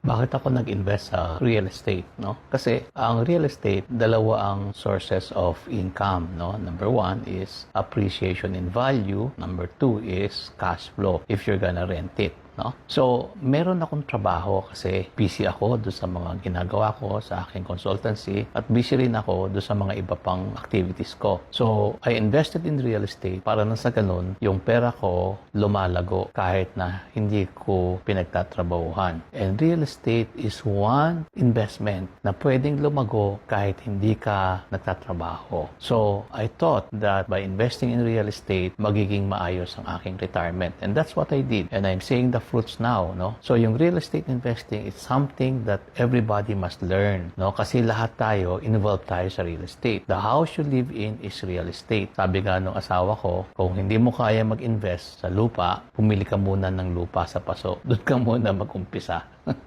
Bakit ako nag-invest sa real estate, no? Kasi ang real estate, dalawa ang sources of income, no? Number one is appreciation in value. Number two is cash flow if you're gonna rent it. No? So, meron akong trabaho kasi busy ako doon sa mga ginagawa ko sa aking consultancy at busy rin ako doon sa mga iba pang activities ko. So, I invested in real estate para na sa ganun, yung pera ko lumalago kahit na hindi ko pinagtatrabahuhan. And real estate is one investment na pwedeng lumago kahit hindi ka nagtatrabaho. So, I thought that by investing in real estate, magiging maayos ang aking retirement. And that's what I did. And I'm seeing the fruits now, no? So, yung real estate investing is something that everybody must learn, no? Kasi lahat tayo, involved tayo sa real estate. The house you live in is real estate. Sabi nga nung asawa ko, kung hindi mo kaya mag-invest sa lupa, pumili ka muna ng lupa sa paso. Doon ka muna mag-umpisa.